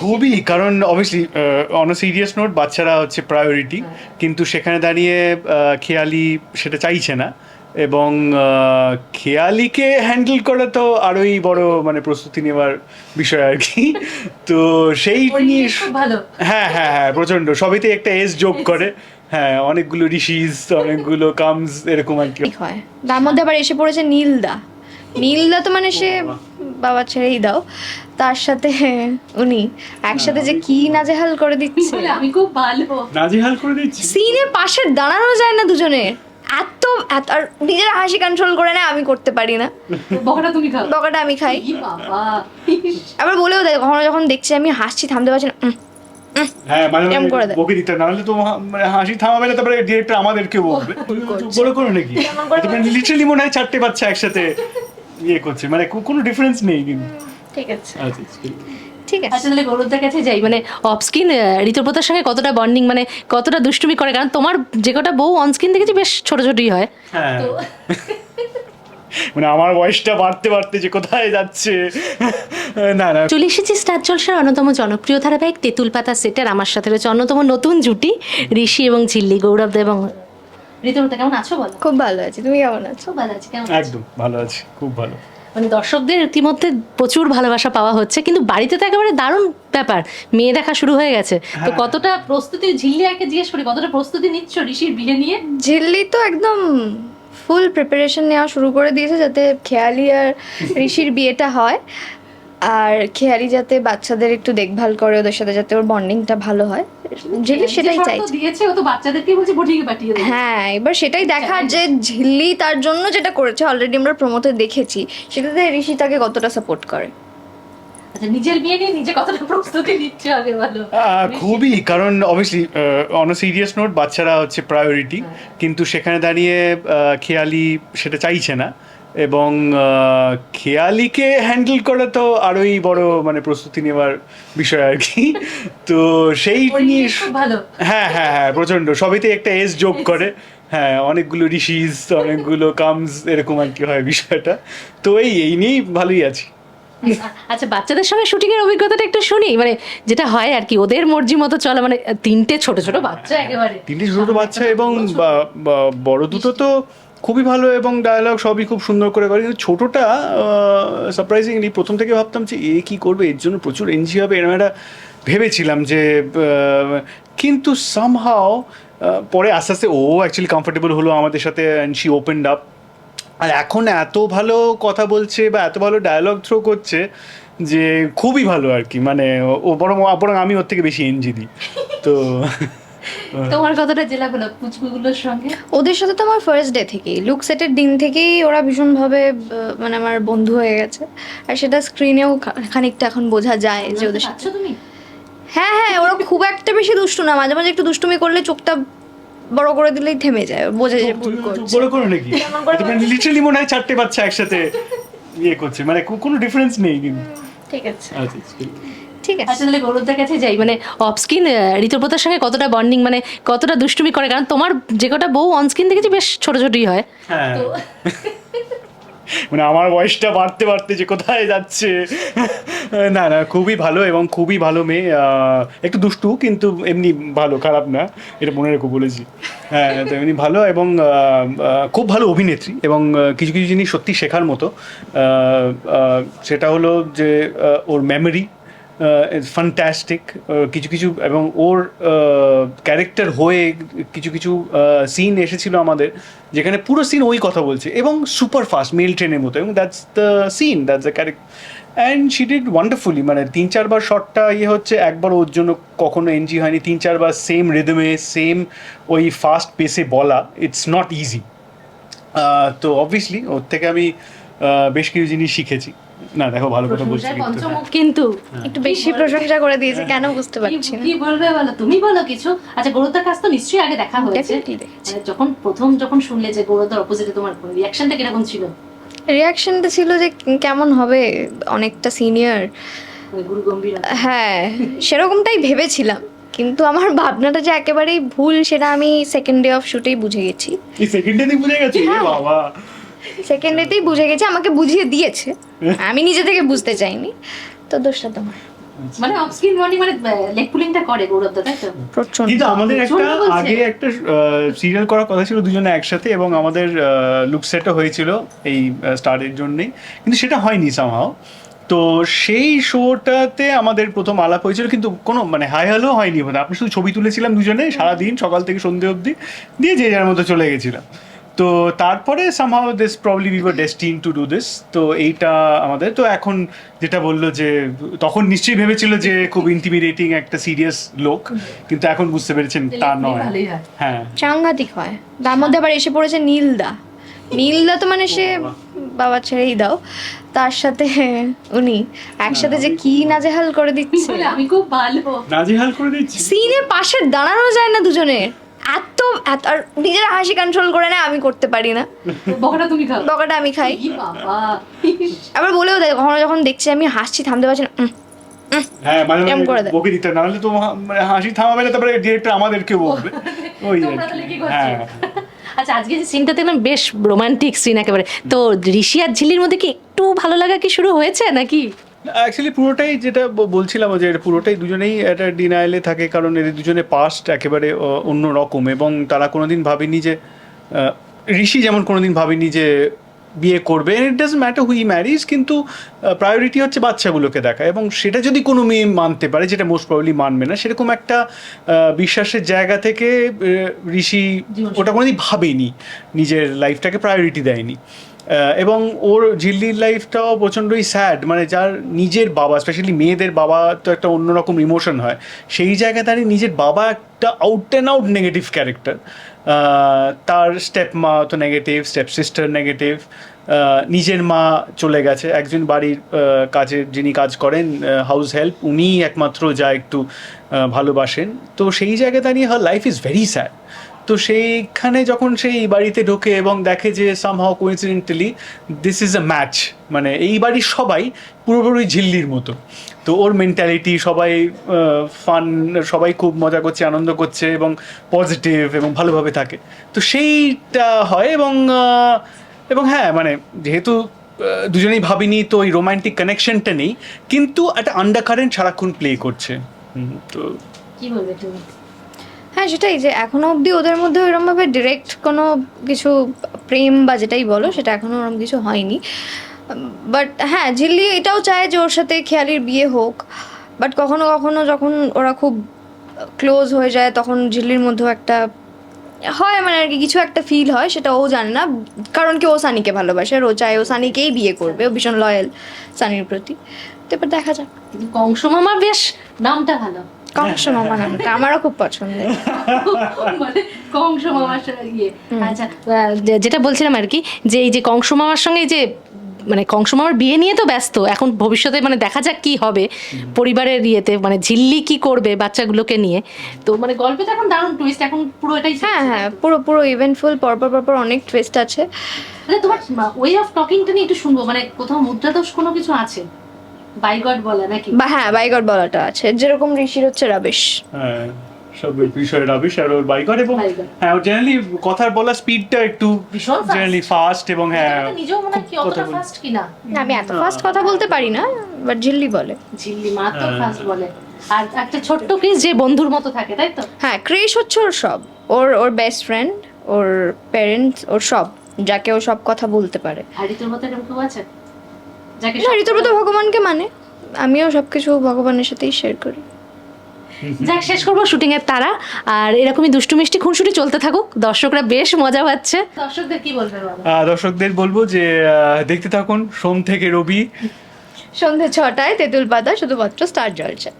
খুবই কারণ obviously on serious note বাচ্চারা হচ্ছে প্রায়োরিটি কিন্তু সেখানে দাঁড়িয়ে খেয়ালি সেটা চাইছে না। এবং খেয়ালিকে হ্যান্ডেল করা তো আরোই বড় মানে প্রস্তুতি নেওয়ার বিষয় আর কি। তো সেই নিয়ে হ্যাঁ হ্যাঁ হ্যাঁ প্রচণ্ড সবইতে একটা এস যোগ করে। হ্যাঁ অনেকগুলো ঋষিস অনেকগুলো কামস এরকম আর কি। হয়। তার মধ্যে আবার এসে পড়েছে নীলদা। নীলদা তো মানে সে বাবা ছেড়েই দাও। তার সাথে উনি একসাথে যে কি নাজেহাল করে দিচ্ছে। আমি খুব ভালো। নাজিহাল করে দিচ্ছি? সিনের পাশে দাঁড়ানো যায় না দুজনে। এত এত আর নিজের হাসি কন্ট্রোল করে না আমি করতে পারি না। বকাটা তুমি খাও। বকাটা আমি খাই। আবার বলেও দেয় কখনো যখন দেখছি আমি হাসছি থামতে পারছি না উম, হ্যাঁ মানে করে দেয়। বকে দিতে না হলে তো মানে হাসি থামাবে না তারপরে ডিরেক্টর আমাদেরকেও বলবে। বড় করো নাকি? লিটারালি মনে হয় চারটে বাচ্চা একসাথে ইয়ে করছে মানে কোনো ডিফারেন্স নেই কিন্তু। ঠিক আছে। আচ্ছা ঠিক আছে। আচ্ছা তাহলে গৌরবদার কাছে যাই মানে অফস্ক্রিন ঋতুপ্রতার সঙ্গে কতটা বন্ডিং মানে কতটা দুষ্টুমি করে? কারণ তোমার যে কটা বউ অনস্ক্রিন দেখেছি বেশ ছোট ছোটই হয়। হ্যাঁ। মানে আমার বয়সটা বাড়তে বাড়তে যে কোথায় যাচ্ছে না না। চলে এসেছি স্টার জলসার অন্যতম জনপ্রিয় ধারাবাহিক তেঁতুল পাতা সেটের আমার সাথে রয়েছে অন্যতম নতুন জুটি ঋষি এবং ঝিল্লি গৌরব এবং ঋতুপ্রতা কেমন আছো বলো? খুব ভালো আছি তুমি কেমন আছো? খুব ভালো আছি কেমন একদম ভালো আছি খুব ভালো। মানে দর্শকদের ইতিমধ্যে প্রচুর ভালোবাসা পাওয়া হচ্ছে কিন্তু বাড়িতে তো একেবারে দারুণ ব্যাপার মেয়ে দেখা শুরু হয়ে গেছে। তো কতটা প্রস্তুতি ঝিল্লি আগে জিজ্ঞেস করি কতটা প্রস্তুতি নিচ্ছ ঋষির বিয়ে নিয়ে? ঝিল্লি তো একদম ফুল প্রিপারেশন নেওয়া শুরু করে দিয়েছে যাতে খেয়ালি আর ঋষির বিয়েটা হয় আর খেয়ালি যাতে বাচ্চাদের একটু দেখভাল করে ওদের সাথে যাতে ওর বন্ডিংটা ভালো হয়। ঝিল্লি সেটাই চাইছে। দিয়েছে ও তো বাচ্চাদেরকে বলছে বটিকে পাঠিয়ে দেবে। হ্যাঁ এবার সেটাই দেখার যে ঝিল্লি তার জন্য যেটা করেছে অলরেডি আমরা প্রমোতে দেখেছি সেটাতে ঋষি তাকে কতটা সাপোর্ট করে? আচ্ছা নিজের বিয়ে নিয়ে নিজে কতটা প্রস্তুতি নিচ্ছে আগে ভালো খুবই কারণ অবভিয়াসলি অন সিরিয়াস নোট বাচ্চারা হচ্ছে প্রায়োরিটি কিন্তু সেখানে দাঁড়িয়ে খেয়ালি সেটা চাইছে না। এবং খেয়ালিকে হ্যান্ডেল করা তো আরোই বড় মানে প্রস্তুতি নেওয়ার বিষয় আর কি। তো সেই নিয়ে হ্যাঁ হ্যাঁ হ্যাঁ প্রচণ্ড সবইতে একটা এস যোগ করে। হ্যাঁ অনেকগুলো ঋষিস অনেকগুলো কামস এরকম আর কি হয় বিষয়টা। তো এই এই নিয়েই ভালোই আছি। আচ্ছা বাচ্চাদের সঙ্গে শুটিং এর অভিজ্ঞতাটা একটু শুনি। মানে যেটা হয় আর কি ওদের মর্জি মতো চলে মানে তিনটে ছোট ছোট বাচ্চা একেবারে। তিনটে ছোট ছোট বাচ্চা এবং বড় দুটো তো খুবই ভালো এবং ডায়ালগ সবই খুব সুন্দর করে করে। কিন্তু ছোটোটা সারপ্রাইজিংলি প্রথম থেকে ভাবতাম যে এ কী করবে? এর জন্য প্রচুর এনজি হবে। এরকম একটা ভেবেছিলাম যে কিন্তু সামহাও পরে আস্তে আস্তে ও অ্যাকচুয়ালি কমফোর্টেবল হলো আমাদের সাথে অ্যান্ড শি ওপেন্ড আপ আর এখন এত ভালো কথা বলছে বা এত ভালো ডায়ালগ থ্রো করছে যে খুবই ভালো আর কি। মানে ও বরং বরং আমি ওর থেকে বেশি এনজি দিই। তো তোমার কতটা জেলা হলো পুচকুগুলোর সঙ্গে? ওদের সাথে তো আমার ফার্স্ট ডে থেকেই। লুক সেটের দিন থেকেই ওরা ভীষণভাবে মানে আমার বন্ধু হয়ে গেছে। আর সেটা স্ক্রিনেও খানিকটা এখন বোঝা যায় যে ওদের সাথে আচ্ছা তুমি? হ্যাঁ হ্যাঁ ওরা খুব একটা বেশি দুষ্টু না। মাঝে মাঝে একটু দুষ্টুমি করলে চোখটা বড় করে দিলেই থেমে যায়। বোঝা যায় ভুল করছে। বড় করো নাকি? লিটারালি মনে হয় চারটে বাচ্চা একসাথে ইয়ে করছে। মানে কোনো ডিফারেন্স নেই কিন্তু। ঠিক আছে। আচ্ছা। ঠিক আছে। আচ্ছা তাহলে গৌরবদার কাছে যাই। মানে অফস্ক্রিন ঋতুপ্রতার সঙ্গে কতটা বন্ডিং মানে কতটা দুষ্টুমি করে? কারণ তোমার যে কটা বউ অনস্ক্রিন দেখেছি বেশ ছোট ছোটই হয়। হ্যাঁ। মানে আমার বয়সটা বাড়তে বাড়তে যে কোথায় যাচ্ছে? না না খুবই ভালো এবং খুবই ভালো মেয়ে। একটু দুষ্টু কিন্তু এমনি ভালো খারাপ না। এটা মনে রেখো বলেছি। হ্যাঁ তো এমনি ভালো এবং খুব ভালো অভিনেত্রী এবং কিছু কিছু জিনিস সত্যি শেখার মতো। সেটা হলো যে ওর মেমোরি ফান্টাস্টিক কিছু কিছু এবং ওর ক্যারেক্টার হয়ে কিছু কিছু সিন এসেছিল আমাদের, যেখানে পুরো সিন ওই কথা বলছে এবং সুপার ফাস্ট মেল ট্রেনের মতো এবং that's the scene that's the character and she did wonderfully মানে তিন চারবার শটটা ইয়ে হচ্ছে, একবার ওর জন্য কখনো এনজি হয়নি, তিন চারবার সেম রিদমে সেম ওই ফাস্ট পেসে বলা ইটস নট ইজি তো অবভিয়াসলি ওর থেকে আমি বেশ কিছু জিনিস শিখেছি। না দেখো ভালো কথা বলছি কিন্তু, হ্যাঁ। পঞ্চমুখ কিন্তু একটু বেশি প্রশংসা করে দিয়েছে কেন বুঝতে পারছি না? কি বলবে বলো? তুমি বলো কিছু। আচ্ছা তো নিশ্চয়ই আগে দেখা হয়েছে। মানে যখন প্রথম যখন শুনলে যে অপোজিটে তোমার রিয়াকশনটা কীরকম ছিল? রিয়াকশনটা ছিল যে কেমন হবে? অনেকটা সিনিয়র হ্যাঁ সেরকমটাই ভেবেছিলাম। কিন্তু আমার ভাবনাটা যে একেবারেই ভুল সেটা আমি সেকেন্ড ডে অফ শুটেই বুঝে গেছি। সেকেন্ডে দিয়ে বুঝে গেছি? হ্যাঁ। বাবা। সেকেন্ড ডেতেই বুঝে গেছি আমাকে বুঝিয়ে দিয়েছে। আমি নিজে থেকে বুঝতে চাইনি। তো দোষটা তোমার। মানে অফ স্ক্রিন বন্ডিং মানে লেগ পুলিংটা করে গৌরবদা তাই তো? প্রচণ্ড কিন্তু আমাদের একটা আগে একটা সিরিয়াল করার কথা ছিল দুজনে একসাথে এবং আমাদের লুক সেটও হয়েছিল এই স্টারের জন্যই। কিন্তু সেটা হয়নি সামহাও তো সেই শোটাতে আমাদের প্রথম আলাপ হয়েছিল কিন্তু কোনো মানে হাই হ্যালো হয়নি মানে আপনি শুধু ছবি তুলেছিলাম দুজনে সারাদিন সকাল থেকে সন্ধে অবধি দিয়ে যে যার মতো চলে গেছিলাম। তো তারপরে somehow this probably we were destined to do this তো এইটা আমাদের তো এখন যেটা বলল যে তখন নিশ্চয়ই ভেবেছিল যে খুব ইন্টিমিডেটিং একটা সিরিয়াস লোক কিন্তু এখন বুঝতে পেরেছেন তা নয় হ্যাঁ। সাংঘাতিক হয়। তার মধ্যে আবার এসে পড়েছে নীলদা। নীলদা তো মানে সে বাবা। ছেড়েই দাও। তার সাথে উনি একসাথে যে কি নাজেহাল করে দিচ্ছে। আমি খুব ভালো। নাজেহাল করে দিচ্ছি? সিনে পাশে দাঁড়ানো যায় না দুজনের। এত এত আর নিজের হাসি কন্ট্রোল করে না আমি করতে পারি না। বকাটা তুমি খাও। বকাটা আমি খাই। আবার বলেও দেয় কখনো যখন দেখছি আমি হাসছি থামতে পারছি না হ্যাঁ দেয়। বকে দিতে না হলে তো মানে হাসি থামাবে না তারপরে ডিরেক্টর আমাদেরকে বলবে। ওই করছ? হ্যাঁ। আচ্ছা আজকে যে সিনটা দেখলাম বেশ রোমান্টিক সিন একেবারে। তো ঋষি আর ঝিল্লির মধ্যে কি একটু ভালো লাগা কি শুরু হয়েছে নাকি? অ্যাকচুয়ালি পুরোটাই যেটা বলছিলাম যে পুরোটাই দুজনেই একটা ডিনাইলে থাকে কারণ এদের দুজনে পাস্ট একেবারে অন্য রকম এবং তারা কোনোদিন ভাবেনি যে ঋষি যেমন কোনোদিন ভাবেনি যে বিয়ে করবে। It does matter who marriage কিন্তু প্রায়োরিটি হচ্ছে বাচ্চাগুলোকে দেখা এবং সেটা যদি কোনো মেয়ে মানতে পারে যেটা মোস্ট প্রবলি মানবে না সেরকম একটা বিশ্বাসের জায়গা থেকে ঋষি ওটা কোনোদিন ভাবেনি নিজের লাইফটাকে প্রায়োরিটি দেয়নি। এবং ওর ঝিল্লির লাইফটাও প্রচণ্ডই স্যাড মানে যার নিজের বাবা স্পেশালি মেয়েদের বাবা, তো একটা অন্যরকম ইমোশন হয়। সেই জায়গায় দাঁড়িয়ে নিজের বাবা একটা out and out negative character তার স্টেপ মা তো নেগেটিভ স্টেপ সিস্টার নেগেটিভ নিজের মা চলে গেছে। একজন বাড়ির কাজে যিনি কাজ করেন হাউস হেল্প উনিই একমাত্র যা একটু ভালোবাসেন। তো সেই জায়গায় দাঁড়িয়ে her life is very sad তো সেইখানে যখন সেই বাড়িতে ঢোকে এবং দেখে যে somehow coincidentally this is a match মানে এই বাড়ির সবাই পুরোপুরি ঝিল্লির মতো। তো ওর মেন্টালিটি সবাই ফান সবাই খুব মজা করছে, আনন্দ করছে এবং পজিটিভ এবং ভালোভাবে থাকে। তো সেইটা হয় এবং এবং হ্যাঁ মানে যেহেতু দুজনেই ভাবিনি, তো ওই রোমান্টিক কানেকশনটা নেই। কিন্তু একটা আন্ডার কারেন্ট সারাক্ষণ প্লে করছে। তো কি বলবে তুমি? হ্যাঁ সেটাই যে এখনও অবধি ওদের মধ্যে ওইরকম ভাবে ডিরেক্ট কোনো কিছু প্রেম বা যেটাই বলো, সেটা এখনও ওরকম কিছু হয়নি। বাট হ্যাঁ ঝিল্লি এটাও চায় যে ওর সাথে খেয়ালির বিয়ে হোক। বাট কখনো কখনো যখন ওরা খুব ক্লোজ হয়ে যায়, তখন ঝিল্লির মধ্যেও একটা হয় মানে আর কি কিছু একটা ফিল হয়, সেটা ও জানে না। কারণ কি ও সানিকে ভালোবাসে আর ও চায় ও সানিকেই বিয়ে করবে, ও ভীষণ লয়াল সানির প্রতি। তো এবার দেখা যাক। কিন্তু কংস বেশ, নামটা ভালো। কংস মামা নামটা আমারও খুব পছন্দের মানে কংস মামার সঙ্গে ইয়ে আচ্ছা যেটা বলছিলাম আর কি যে এই যে কংস মামার সঙ্গে যে মানে কংস মামার বিয়ে নিয়ে তো ব্যস্ত এখন ভবিষ্যতে মানে দেখা যাক কি হবে। পরিবারের ইয়েতে মানে ঝিল্লি কি করবে বাচ্চাগুলোকে নিয়ে। তো মানে গল্পটা এখন দারুণ টুইস্ট এখন পুরো এটাই হ্যাঁ হ্যাঁ পুরো পুরো ইভেন্টফুল পরপর পরপর অনেক টুইস্ট আছে। মানে তোমার ওয়ে অফ টকিংটা নিয়ে একটু শুনব মানে কোথাও মুদ্রা দোষ কোনো কিছু আছে? বাই গড বলা নাকি? হ্যাঁ বাইগড বলাটা আছে। যেরকম ঋষির হচ্ছে রাবিশ। হ্যাঁ সব বিষয়ে রাবিশ আর ওর বাইকার এবং হ্যাঁ ওর জেনারেলি কথার বলা স্পিডটা একটু। জেনারেলি ফাস্ট এবং হ্যাঁ এটা নিজেও মনে হয় কি অতটা ফাস্ট কিনা? আমি এত ফাস্ট কথা বলতে পারি না বাট ঝিল্লি বলে। ঝিল্লি মা তো হ্যাঁ। ফাস্ট বলে। আর একটা ছোট্ট ক্রিস যে বন্ধুর মতো থাকে তাই তো? হ্যাঁ ক্রেশ হচ্ছে ওর সব। ওর ওর বেস্ট ফ্রেন্ড ওর প্যারেন্টস ওর সব যাকে ও সব কথা বলতে পারে। আর ঋতুর মতো এরকম কেউ আছে? যাকে না ঋতুর ভগবানকে মানে। আমিও সব কিছু ভগবানের সাথেই শেয়ার করি। যাক শেষ করব শুটিং এর তারা। আর এরকমই দুষ্টু মিষ্টি খুনসুটি চলতে থাকুক। দর্শকরা বেশ মজা পাচ্ছে। দর্শকদের কি বলবেন আহ, দর্শকদের বলব যে আহ, দেখতে থাকুন সোম থেকে রবি। সন্ধে ছটায় তেঁতুল পাতা শুধুমাত্র স্টার জলসা